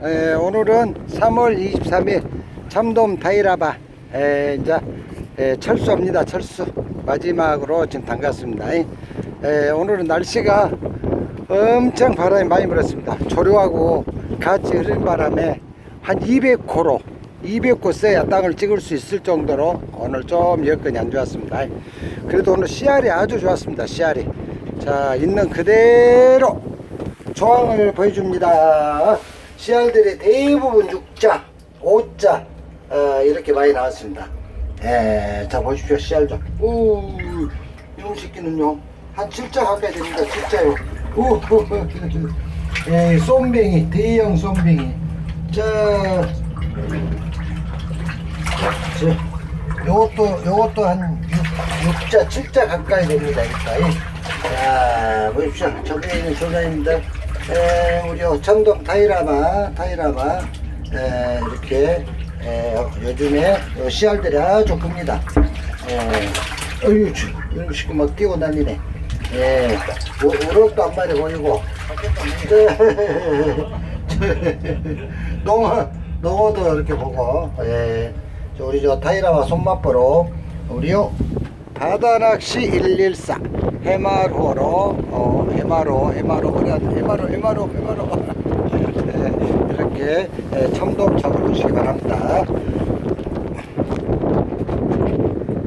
에, 오늘은 3월 23일 참돔 다이라바 에, 이제 에, 철수입니다. 철수 마지막으로 지금 담갔습니다. 에, 오늘은 날씨가 엄청 바람이 많이 불었습니다. 조류하고 같이 흐르는 바람에 한 200호로 200호 써야 땅을 찍을 수 있을 정도로 오늘 좀 여건이 안 좋았습니다. 그래도 오늘 씨알이 아주 좋았습니다. 씨알이. 자, 있는 그대로 조항을 보여줍니다. 씨알들이 대부분 6자, 5자 어, 이렇게 많이 나왔습니다. 예, 자 보십시오 씨알 좀. 오, 이놈 새끼는요 한 7자 가까이 됩니다. 7자요. 오, 예, 쏨뱅이 대형 쏨뱅이. 자, 자, 요것도 요것도 한 6, 자 7자 가까이 됩니다. 일단. 자, 보십시오. 저기 있는 조사입니다. 에, 우리 청동 타이라마, 타이라마, 에, 이렇게, 에, 요즘에 요 씨알들이 아주 큽니다. 에, 어휴, 참, 이런 식으로 막 뛰고 다니네. 예, 우- 우럭도 한 마리 보이고, 농어, 농어도 이렇게 보고, 예, 저 우리 저 타이라마 손맛보로, 우리요, 바다낚시 114 해마로로 어 해마로 해마로 해마로 해마로 해마로 예, 이렇게 예, 참돔 잡으시기 바랍니다.